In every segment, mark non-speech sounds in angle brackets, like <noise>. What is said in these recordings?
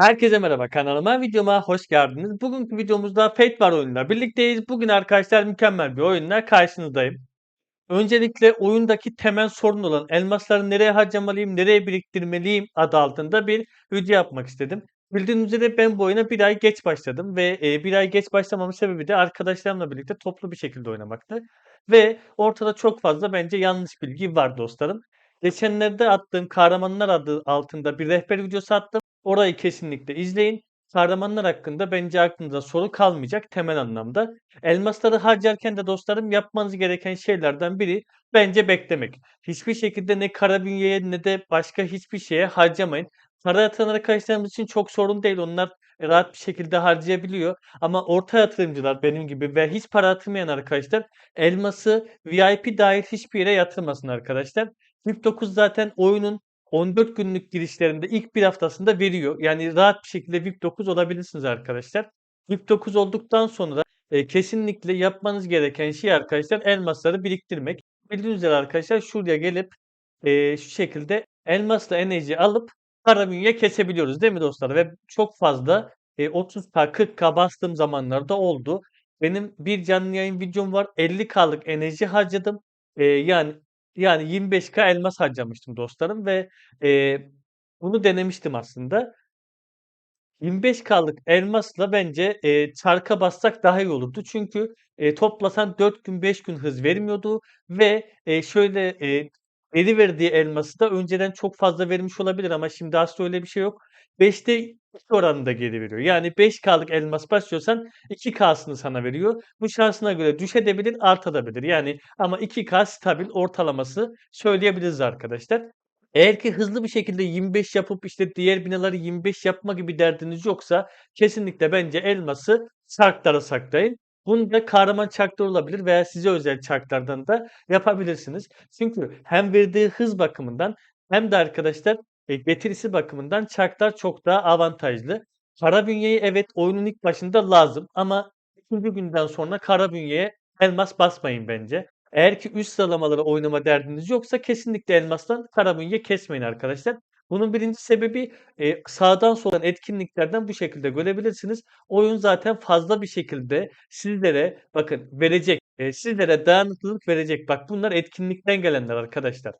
Herkese merhaba kanalıma, videoma hoş geldiniz. Bugünkü videomuzda Fate War oyunuyla birlikteyiz. Bugün arkadaşlar mükemmel bir oyunla karşınızdayım. Öncelikle oyundaki temel sorun olan elmasları nereye harcamalıyım, nereye biriktirmeliyim adı altında bir video yapmak istedim. Bildiğiniz üzere ben bu oyuna bir ay geç başladım ve e, bir ay geç başlamamın sebebi de arkadaşlarımla birlikte toplu bir şekilde oynamaktı. Ve ortada çok fazla bence yanlış bilgi var dostlarım. Geçenlerde attığım Kahramanlar adı altında bir rehber videosu attım. Orayı kesinlikle izleyin. Kahramanlar hakkında bence aklınıza soru kalmayacak temel anlamda. Elmasları harcarken de dostlarım yapmanız gereken şeylerden biri bence beklemek. Hiçbir şekilde ne kara bünyeye ne de başka hiçbir şeye harcamayın. Para yatıran arkadaşlarımız için çok sorun değil. Onlar rahat bir şekilde harcayabiliyor. Ama orta yatırımcılar benim gibi ve hiç para yatırmayan arkadaşlar elması VIP dahil hiçbir yere yatırmasın arkadaşlar. VIP 9 zaten oyunun 14 günlük girişlerinde ilk bir haftasında veriyor. Yani rahat bir şekilde VIP 9 olabilirsiniz arkadaşlar. VIP 9 olduktan sonra e, kesinlikle yapmanız gereken şey arkadaşlar elmasları biriktirmek. Bildiğiniz üzere arkadaşlar şuraya gelip e, şu şekilde elmasla enerji alıp para bünye kesebiliyoruz değil mi dostlar? Ve çok fazla e, 30k 40k bastığım zamanlarda oldu. Benim bir canlı yayın videom var. 50k'lık enerji harcadım. E, yani yani 25k elmas harcamıştım dostlarım ve e, bunu denemiştim aslında. 25K'lık elmasla bence e, çarka bassak daha iyi olurdu. Çünkü e, toplasan 4 gün 5 gün hız vermiyordu ve e, şöyle e, veri verdiği elması da önceden çok fazla vermiş olabilir ama şimdi aslında öyle bir şey yok. 5'te 2 oranında geri veriyor. Yani 5K'lık elmas basıyorsan 2K'sını sana veriyor. Bu şansına göre düşebilir, artabilir. Yani ama 2K stabil ortalaması söyleyebiliriz arkadaşlar. Eğer ki hızlı bir şekilde 25 yapıp işte diğer binaları 25 yapma gibi derdiniz yoksa kesinlikle bence elması çarklara saklayın. Bunu da kahraman çarklar olabilir veya size özel çarklardan da yapabilirsiniz. Çünkü hem verdiği hız bakımından hem de arkadaşlar getirisi bakımından çarklar çok daha avantajlı. Kara bünyeyi evet oyunun ilk başında lazım ama ikinci günden sonra kara bünyeye elmas basmayın bence. Eğer ki üst sıralamaları oynama derdiniz yoksa kesinlikle elmastan kara bünye kesmeyin arkadaşlar. Bunun birinci sebebi e, sağdan soldan etkinliklerden bu şekilde görebilirsiniz. Oyun zaten fazla bir şekilde sizlere bakın verecek. E, sizlere dayanıklılık verecek. Bak bunlar etkinlikten gelenler arkadaşlar.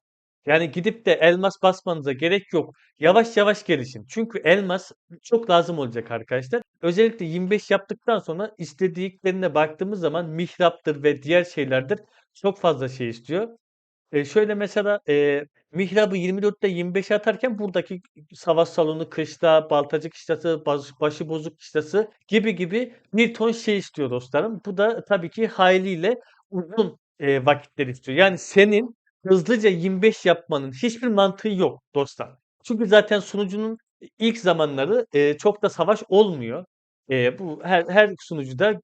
Yani gidip de elmas basmanıza gerek yok. Yavaş yavaş gelişin. Çünkü elmas çok lazım olacak arkadaşlar. Özellikle 25 yaptıktan sonra istediklerine baktığımız zaman mihraptır ve diğer şeylerdir. Çok fazla şey istiyor. E, şöyle mesela e, mihrabı 24'te 25'e atarken buradaki savaş salonu, kışla, baltacı kışlası, baş, başıbozuk kışlası gibi gibi bir ton şey istiyor dostlarım. Bu da tabii ki haliyle uzun e, vakitler istiyor. Yani senin hızlıca 25 yapmanın hiçbir mantığı yok dostlar. Çünkü zaten sunucunun ilk zamanları e, çok da savaş olmuyor. E, bu her, her sunucuda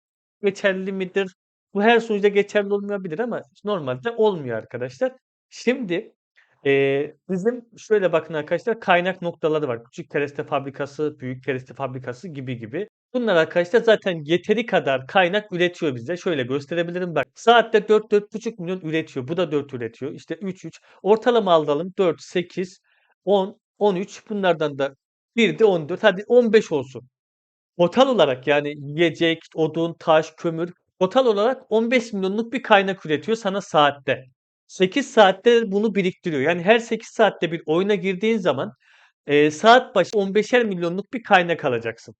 geçerli midir? Bu her sunucuda geçerli olmayabilir ama normalde olmuyor arkadaşlar. Şimdi e, bizim şöyle bakın arkadaşlar kaynak noktaları var. Küçük kereste fabrikası, büyük kereste fabrikası gibi gibi. Bunlar arkadaşlar zaten yeteri kadar kaynak üretiyor bize. Şöyle gösterebilirim bak. Saatte 4-4,5 milyon üretiyor. Bu da 4 üretiyor. İşte 3-3. Ortalama alalım. 4, 8, 10, 13. Bunlardan da bir de 14. Hadi 15 olsun. Total olarak yani yiyecek, odun, taş, kömür total olarak 15 milyonluk bir kaynak üretiyor sana saatte. 8 saatte bunu biriktiriyor. Yani her 8 saatte bir oyuna girdiğin zaman e, saat başı 15'er milyonluk bir kaynak alacaksın.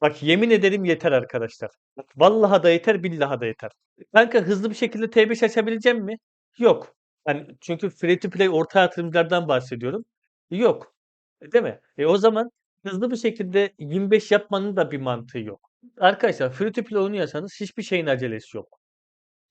Bak yemin ederim yeter arkadaşlar. Bak, vallahi da yeter, billahi da yeter. Kanka hızlı bir şekilde T5 açabileceğim mi? Yok. Yani çünkü free to play orta yatırımcılardan bahsediyorum. Yok. E, Değil mi? E o zaman hızlı bir şekilde 25 yapmanın da bir mantığı yok. Arkadaşlar free to play oynuyorsanız hiçbir şeyin acelesi yok.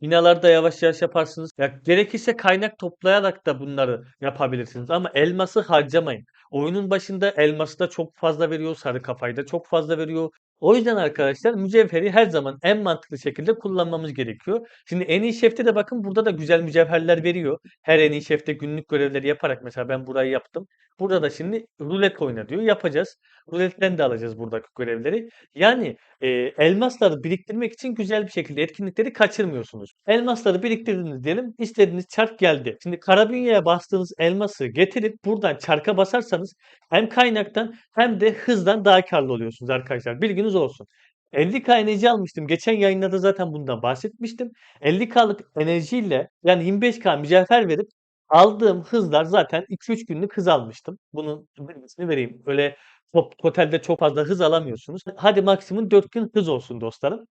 Binalarda yavaş yavaş yaparsınız. Ya gerekirse kaynak toplayarak da bunları yapabilirsiniz ama elması harcamayın. Oyunun başında elması da çok fazla veriyor, sarı kafayı da çok fazla veriyor. O yüzden arkadaşlar mücevheri her zaman en mantıklı şekilde kullanmamız gerekiyor. Şimdi en iyi şefte de bakın burada da güzel mücevherler veriyor. Her en iyi şefte günlük görevleri yaparak mesela ben burayı yaptım. Burada da şimdi rulet oyna diyor. Yapacağız. Ruletten de alacağız buradaki görevleri. Yani e, elmasları biriktirmek için güzel bir şekilde etkinlikleri kaçırmıyorsunuz. Elmasları biriktirdiniz diyelim. istediğiniz çark geldi. Şimdi karabünyeye bastığınız elması getirip buradan çarka basarsanız hem kaynaktan hem de hızdan daha karlı oluyorsunuz arkadaşlar. Bilginiz olsun. 50k enerji almıştım. Geçen yayında da zaten bundan bahsetmiştim. 50k'lık enerjiyle yani 25k mücevher verip aldığım hızlar zaten 2-3 günlük hız almıştım. Bunun bilgisini vereyim. Öyle top, totalde çok fazla hız alamıyorsunuz. Hadi maksimum 4 gün hız olsun dostlarım.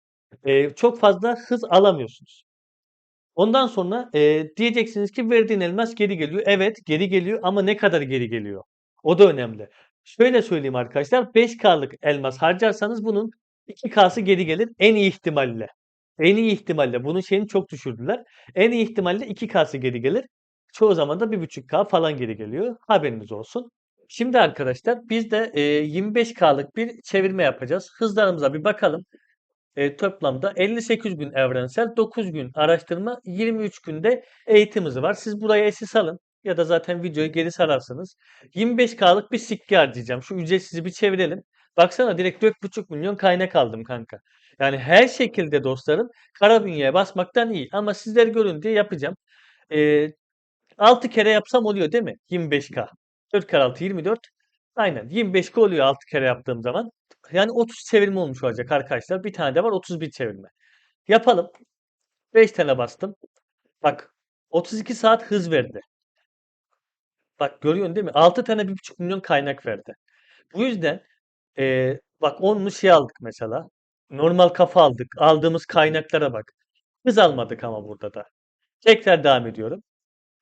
Ee, çok fazla hız alamıyorsunuz. Ondan sonra e, diyeceksiniz ki verdiğin elmas geri geliyor. Evet geri geliyor ama ne kadar geri geliyor? O da önemli. Şöyle söyleyeyim arkadaşlar 5K'lık elmas harcarsanız bunun 2K'sı geri gelir en iyi ihtimalle. En iyi ihtimalle. Bunun şeyini çok düşürdüler. En iyi ihtimalle 2K'sı geri gelir. Çoğu zaman da 1.5K falan geri geliyor. Haberiniz olsun. Şimdi arkadaşlar biz de e, 25K'lık bir çevirme yapacağız. Hızlarımıza bir bakalım. E, toplamda 58 gün evrensel, 9 gün araştırma, 23 günde eğitim hızı var. Siz buraya SS alın ya da zaten videoyu geri sararsınız. 25K'lık bir sikke harcayacağım. Şu ücretsizi bir çevirelim. Baksana direkt 4,5 milyon kaynak aldım kanka. Yani her şekilde dostlarım kara bünyeye basmaktan iyi. Ama sizler görün diye yapacağım. E, 6 kere yapsam oluyor değil mi? 25K. 4 kere 6 24. Aynen 25K oluyor 6 kere yaptığım zaman. Yani 30 çevirme olmuş olacak arkadaşlar. Bir tane de var 31 çevirme. Yapalım. 5 tane bastım. Bak 32 saat hız verdi. Bak görüyorsun değil mi? 6 tane 1,5 milyon kaynak verdi. Bu yüzden e, bak onlu şey aldık mesela. Normal kafa aldık. Aldığımız kaynaklara bak. Hız almadık ama burada da. Tekrar devam ediyorum.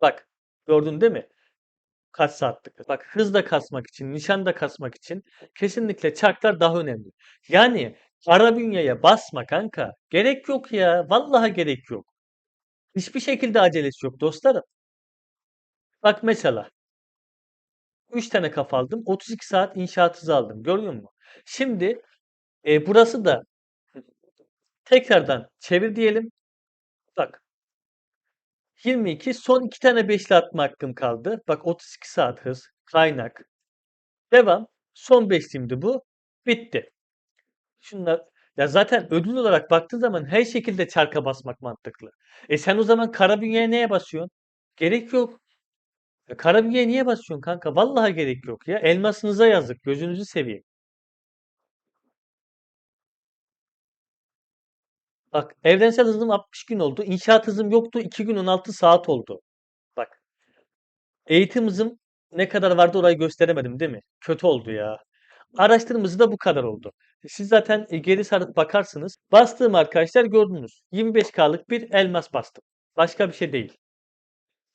Bak gördün değil mi? Kaç saatlik. Bak hızla kasmak için, nişanda kasmak için kesinlikle çarklar daha önemli. Yani ara bünyeye basma kanka. Gerek yok ya. Vallahi gerek yok. Hiçbir şekilde acelesi yok dostlarım. Bak mesela 3 tane kafa aldım. 32 saat inşaat hızı aldım. Görüyor musun? Şimdi e, burası da tekrardan çevir diyelim. Bak 22 son 2 tane beşli atma hakkım kaldı. Bak 32 saat hız. Kaynak. Devam. Son beşliğimdi bu. Bitti. Şunlar ya zaten ödül olarak baktığın zaman her şekilde çarka basmak mantıklı. E sen o zaman kara bünyeye neye basıyorsun? Gerek yok. E niye basıyorsun kanka? Vallahi gerek yok ya. Elmasınıza yazık. Gözünüzü seveyim. Bak evrensel hızım 60 gün oldu. İnşaat hızım yoktu. 2 gün 16 saat oldu. Bak eğitim hızım ne kadar vardı orayı gösteremedim değil mi? Kötü oldu ya. Araştırma hızı da bu kadar oldu. Siz zaten e, geri sarıp bakarsınız. Bastığım arkadaşlar gördünüz. 25K'lık bir elmas bastım. Başka bir şey değil.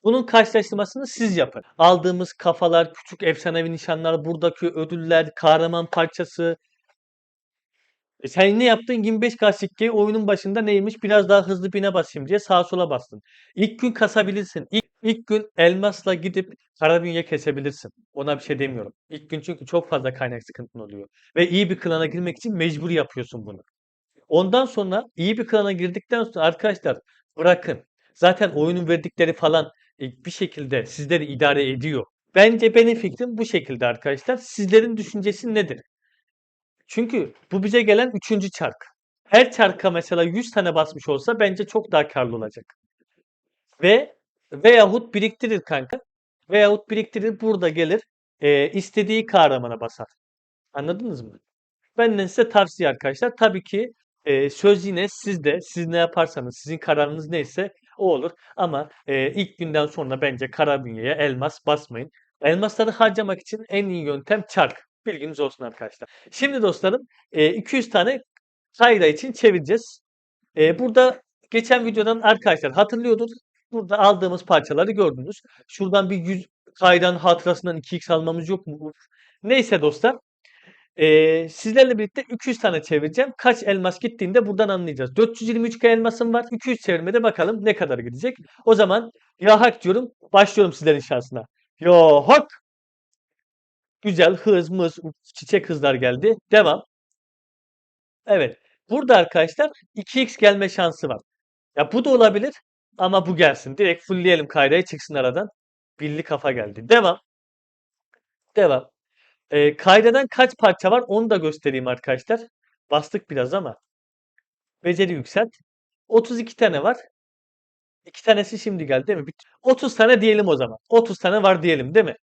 Bunun karşılaştırmasını siz yapın. Aldığımız kafalar, küçük efsanevi nişanlar, buradaki ödüller, kahraman parçası. E sen ne yaptın? 25K sikkeyi oyunun başında neymiş? Biraz daha hızlı bine basayım diye sağa sola bastın. İlk gün kasabilirsin. İlk, ilk gün elmasla gidip karabünye kesebilirsin. Ona bir şey demiyorum. İlk gün çünkü çok fazla kaynak sıkıntın oluyor. Ve iyi bir klana girmek için mecbur yapıyorsun bunu. Ondan sonra iyi bir klana girdikten sonra arkadaşlar bırakın. Zaten oyunun verdikleri falan bir şekilde sizleri idare ediyor. Bence benim fikrim bu şekilde arkadaşlar. Sizlerin düşüncesi nedir? Çünkü bu bize gelen üçüncü çark. Her çarka mesela 100 tane basmış olsa bence çok daha karlı olacak. Ve veyahut biriktirir kanka. Veyahut biriktirir burada gelir e, istediği kahramana basar. Anladınız mı? Benden size tavsiye arkadaşlar. Tabii ki e, söz yine sizde. Siz ne yaparsanız, sizin kararınız neyse o olur. Ama e, ilk günden sonra bence kara bünyeye elmas basmayın. Elmasları harcamak için en iyi yöntem çark. Bilginiz olsun arkadaşlar. Şimdi dostlarım e, 200 tane kayda için çevireceğiz. E, burada geçen videodan arkadaşlar hatırlıyordur. Burada aldığımız parçaları gördünüz. Şuradan bir 100 kaydan hatırasından 2x almamız yok mu? Neyse dostlar. Ee, sizlerle birlikte 200 tane çevireceğim. Kaç elmas gittiğinde buradan anlayacağız. 423 elmasım var. 200 çevirmede bakalım ne kadar gidecek. O zaman ya hak diyorum. Başlıyorum sizlerin şansına. Ya hak. Güzel hız mız çiçek hızlar geldi. Devam. Evet. Burada arkadaşlar 2x gelme şansı var. Ya bu da olabilir ama bu gelsin. Direkt fullleyelim kaydayı çıksın aradan. Billi kafa geldi. Devam. Devam. Ee, kaydadan kaç parça var onu da göstereyim arkadaşlar. Bastık biraz ama. Beceri yükselt. 32 tane var. 2 tanesi şimdi geldi değil mi? Bit- 30 tane diyelim o zaman. 30 tane var diyelim değil mi?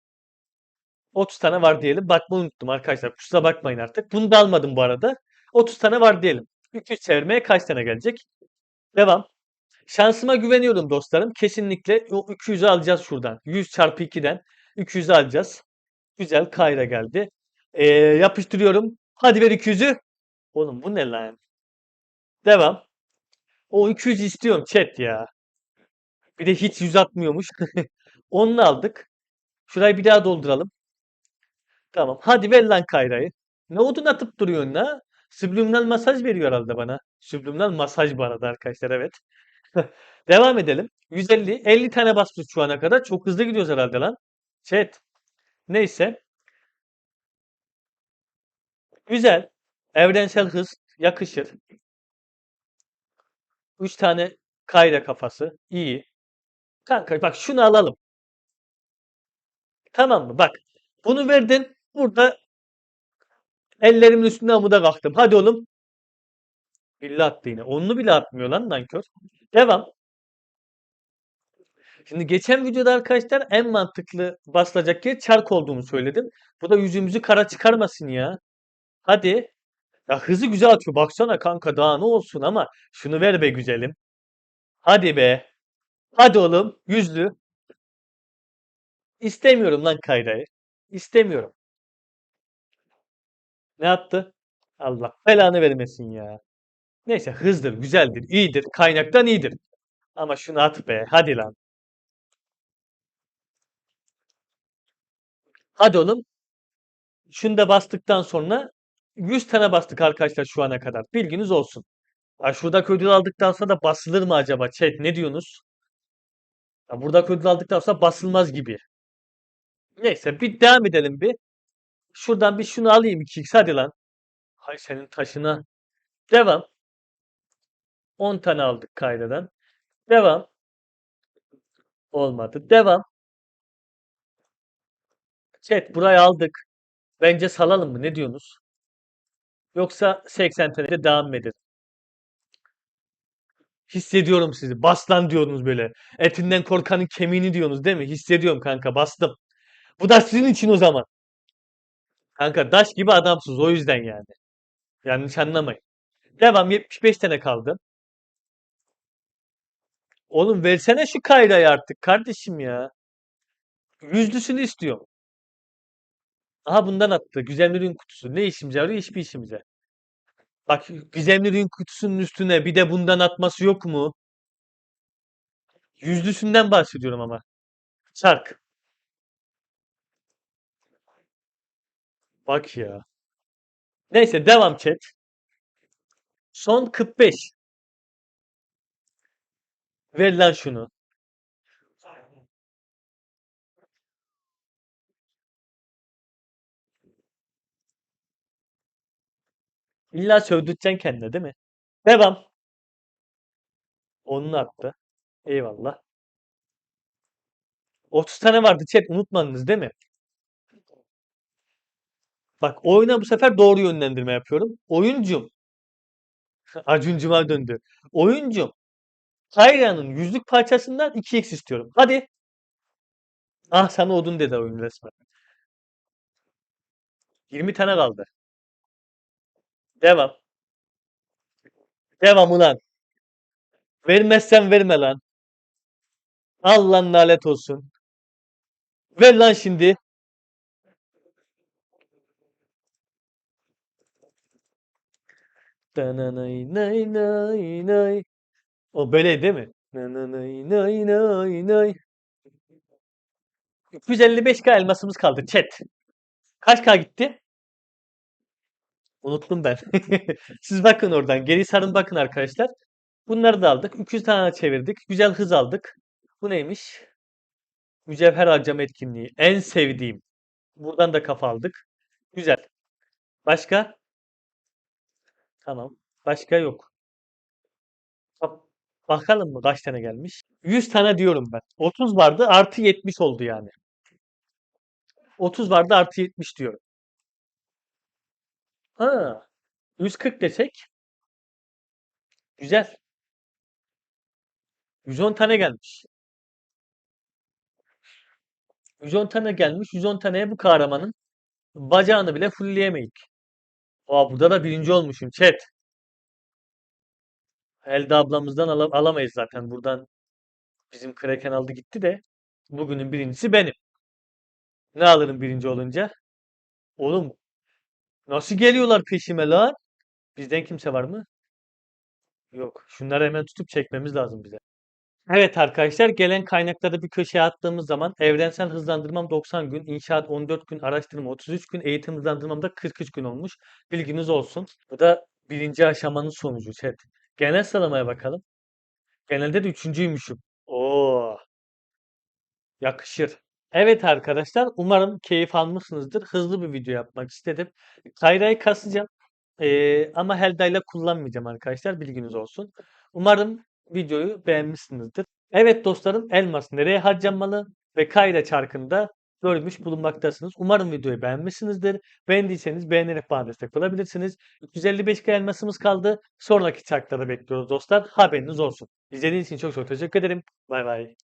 30 tane var diyelim. Bakmayı unuttum arkadaşlar. Kusura bakmayın artık. Bunu da almadım bu arada. 30 tane var diyelim. 300 çevirmeye kaç tane gelecek? Devam. Şansıma güveniyorum dostlarım. Kesinlikle o 200'ü alacağız şuradan. 100 çarpı 2'den 200'ü alacağız. Güzel kayra geldi. Ee, yapıştırıyorum. Hadi ver 200'ü. Oğlum bu ne lan? Devam. O 200 istiyorum chat ya. Bir de hiç 100 atmıyormuş. <laughs> Onu aldık. Şurayı bir daha dolduralım. Tamam. Hadi ver lan kayrayı. Ne odun atıp duruyorsun la? Subliminal masaj veriyor herhalde bana. Subliminal masaj bu arada arkadaşlar evet. <laughs> Devam edelim. 150. 50 tane bastık şu ana kadar. Çok hızlı gidiyoruz herhalde lan. Chat. Neyse. Güzel. Evrensel hız. Yakışır. 3 tane kayra kafası. İyi. Kanka bak şunu alalım. Tamam mı? Bak. Bunu verdin. Burada ellerimin üstüne amuda kalktım. Hadi oğlum. Billa attı yine. Onunu bile atmıyor lan nankör. Devam. Şimdi geçen videoda arkadaşlar en mantıklı basılacak yer çark olduğunu söyledim. Bu da yüzümüzü kara çıkarmasın ya. Hadi. Ya hızı güzel atıyor. Baksana kanka daha ne olsun ama şunu ver be güzelim. Hadi be. Hadi oğlum. Yüzlü. İstemiyorum lan Kayra'yı. İstemiyorum. Ne attı? Allah belanı vermesin ya. Neyse hızdır, güzeldir, iyidir. Kaynaktan iyidir. Ama şunu at be. Hadi lan. Hadi oğlum. Şunu da bastıktan sonra 100 tane bastık arkadaşlar şu ana kadar. Bilginiz olsun. Ya şuradaki ödül aldıktan sonra da basılır mı acaba? Chat ne diyorsunuz? Ya buradaki ödül aldıktan sonra basılmaz gibi. Neyse bir devam edelim bir. Şuradan bir şunu alayım 2x hadi lan. Hay senin taşına. Devam. 10 tane aldık kaydadan. Devam. Olmadı. Devam. Chat burayı aldık. Bence salalım mı? Ne diyorsunuz? Yoksa 80 tane de devam mı edelim? Hissediyorum sizi. Bas lan diyorsunuz böyle. Etinden korkanın kemiğini diyorsunuz değil mi? Hissediyorum kanka bastım. Bu da sizin için o zaman. Kanka daş gibi adamsınız o yüzden yani. Yanlış anlamayın. Devam 75 tane kaldı. Oğlum versene şu kaydayı artık kardeşim ya. Yüzlüsünü istiyorum. Aha bundan attı. Gizemli ürün kutusu. Ne işimize yarıyor? Hiçbir işimize. Bak gizemli ürün kutusunun üstüne bir de bundan atması yok mu? Yüzlüsünden bahsediyorum ama. Çark. Bak ya. Neyse devam chat. Son 45. Ver lan şunu. İlla sövdüreceksin kendine değil mi? Devam. Onun attı. Eyvallah. 30 tane vardı chat unutmadınız değil mi? Bak oyuna bu sefer doğru yönlendirme yapıyorum. Oyuncum. <laughs> Acuncuma döndü. Oyuncum. Kayra'nın yüzlük parçasından 2x istiyorum. Hadi. Ah sana odun dedi oyun resmen. 20 tane kaldı. Devam. Devam ulan. Vermezsen verme lan. Al lan lanet olsun. Ver lan şimdi. Dananay nay nay nay. O böyle değil mi? Nananay nay nay nay. 255k elmasımız kaldı chat. Kaç k gitti? Unuttum ben. <laughs> Siz bakın oradan. Geri sarın bakın arkadaşlar. Bunları da aldık. 200 tane çevirdik. Güzel hız aldık. Bu neymiş? Mücevher harcama etkinliği. En sevdiğim. Buradan da kafa aldık. Güzel. Başka? Tamam. Başka yok. Bak- Bakalım mı kaç tane gelmiş? 100 tane diyorum ben. 30 vardı artı 70 oldu yani. 30 vardı artı 70 diyorum. Ha, 140 desek güzel. 110 tane gelmiş. 110 tane gelmiş. 110 taneye bu kahramanın bacağını bile fullleyemeyiz. Aa burada da birinci olmuşum chat. Elda ablamızdan ala- alamayız zaten. Buradan bizim Kraken aldı gitti de bugünün birincisi benim. Ne alırım birinci olunca? Oğlum nasıl geliyorlar peşime lan? Bizden kimse var mı? Yok. Şunları hemen tutup çekmemiz lazım bize. Evet arkadaşlar gelen kaynakları bir köşeye attığımız zaman evrensel hızlandırmam 90 gün, inşaat 14 gün, araştırma 33 gün, eğitim hızlandırmam da 43 gün olmuş. Bilginiz olsun. Bu da birinci aşamanın sonucu chat. Genel sıralamaya bakalım. Genelde de üçüncüymüşüm. Oo, yakışır. Evet arkadaşlar umarım keyif almışsınızdır. Hızlı bir video yapmak istedim. Kayra'yı kasacağım. Ee, ama Helda ile kullanmayacağım arkadaşlar. Bilginiz olsun. Umarım videoyu beğenmişsinizdir. Evet dostlarım elmas nereye harcanmalı ve Kayra çarkında görmüş bulunmaktasınız. Umarım videoyu beğenmişsinizdir. Beğendiyseniz beğenerek bana destek olabilirsiniz. 355 k elmasımız kaldı. Sonraki çarkları bekliyoruz dostlar. Haberiniz olsun. İzlediğiniz için çok çok teşekkür ederim. Bay bay.